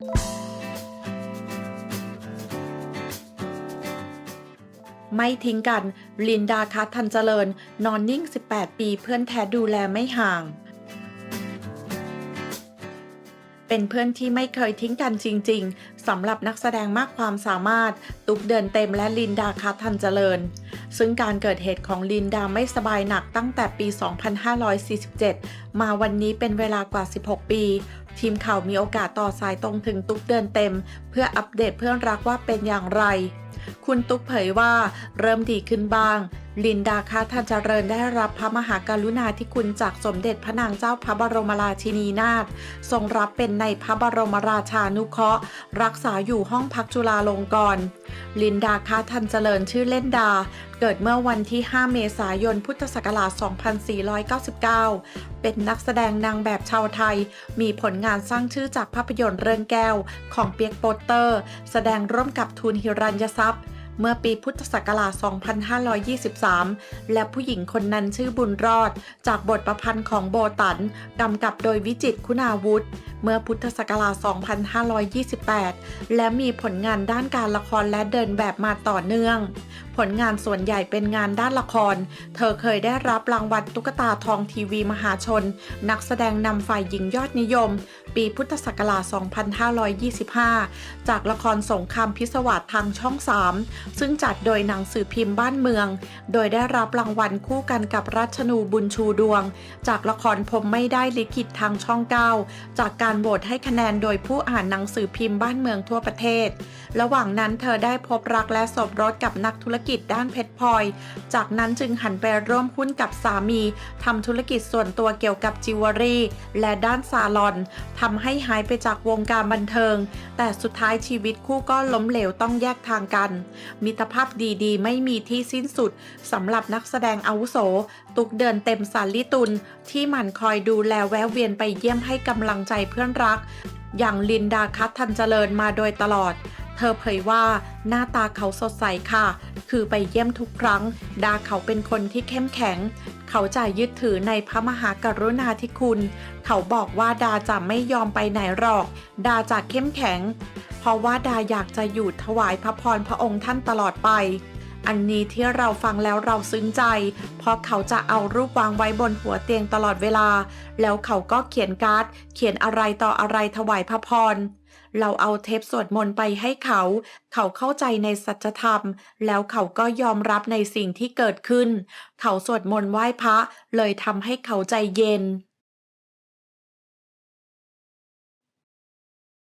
ไม่ทิ้งกัน ลินดาคัททันเจริญ นอนนิ่ง 18 ปีเพื่อนแท้ดูแลไม่ห่าง เป็นเพื่อนที่ไม่เคยทิ้งกันจริง ๆสำหรับนักแสดงมากความสามารถ ตุกเดินเต็มและลินดาคัทันเจริญ ซึ่งการเกิดเหตุของลินดาไม่สบายหนักตั้งแต่ปี 2547 มาวันนี้เป็นเวลากว่า 16 ปี ทีมข่าวมีโอกาสต่อสายตรงถึงตุกเดินเต็ม เพื่ออัปเดตเพื่อนรักว่าเป็นอย่างไร คุณตุ๊กเผยว่าเริ่มดีขึ้นบ้าง ลินดาคาทันเจริญได้รับพระมหากรุณาธิคุณจากสมเด็จพระนางเจ้าพระบรมราชินีนาถทรงรับเป็นในพระบรมราชานุเคราะห์ รักษาอยู่ห้องพักจุฬาลงกรณ์ลินดาคาทันเจริญชื่อเล่นดา เกิดเมื่อวันที่ 5 เมษายน พุทธศักราช 2499 เป็นนักแสดงนางแบบชาวไทย มีผลงานสร้างชื่อจากภาพยนตร์เรื่องแก้ว ของเปียกโปเตอร์ แสดงร่วมกับทูนฮิรัญยทรัพย์ เมื่อปีพุทธศักราช 2523 และผู้หญิงคนนั้นชื่อบุญรอด จากบทประพันธ์ของโบตันกำกับโดยวิจิตคุณาวุธ เมื่อพุทธศักราช 2528 และมีผลงานด้านการละครและเดินแบบมาต่อเนื่อง ผลงานส่วนใหญ่เป็นงานด้านละคร เธอเคยได้รับรางวัลตุ๊กตาทองทีวีมหาชน นักแสดงนำฝ่ายหญิงยอดนิยม ปีพุทธศักราช 2525 จากละครสงครามพิศวาสทางช่อง 3 ซึ่งจัดโดยหนังสือพิมพ์บ้านเมือง โดยได้รับรางวัลคู่กันกับรัชนูบุญชูดวง จากละครพรหมไม่ได้ลิขิตทางช่อง 9 จากการการโหวตให้คะแนนโดยผู้อ่านหนังสือพิมพ์บ้านเมืองทั่วประเทศ ระหว่างนั้นเธอได้พบรักและสมรสกับนักธุรกิจด้านเพชรพลอย จากนั้นจึงหันไปร่วมหุ้นกับสามีทำธุรกิจส่วนตัวเกี่ยวกับจิวเวลรี่ และด้านซาลอนทำให้หายไปจากวงการบันเทิง แต่สุดท้ายชีวิตคู่ก็ล้มเหลวต้องแยกทางกัน มิตรภาพดีๆ ไม่มีที่สิ้นสุดสำหรับนักแสดงอาวุโส ตุกเดินเต็มสาลิตุลที่หมั่นคอยดูแลแวะเวียนไปเยี่ยมให้กำลังใจเพื่อพื่อนรัก อย่างลินดาคัตทันเจริญมาโดยตลอด เธอเผยว่าหน้าตาเขาสดใสค่ะ คือไปเยี่ยมทุกครั้ง ดาเขาเป็นคนที่เข้มแข็ง เขาจะยึดถือในพระมหากรุณาธิคุณ เขาบอกว่าดาจะไม่ยอมไปไหนหรอก ดาจะเข้มแข็ง เพราะว่าดาอยากจะอยู่ถวายพระพรพระองค์ท่านตลอดไป อันนี้ที่เราฟังแล้วเราซึ้งใจ เพราะเขาจะเอารูปวางไว้บนหัวเตียงตลอดเวลา แล้วเขาก็เขียนการ์ด เขียนอะไรต่ออะไรถวายพระพรเราเอาเทปสวดมนต์ไปให้เขา เขาเข้าใจในสัจธรรม แล้วเขาก็ยอมรับในสิ่งที่เกิดขึ้น เขาสวดมนต์ไหว้พระ เลยทำให้เขาใจเย็น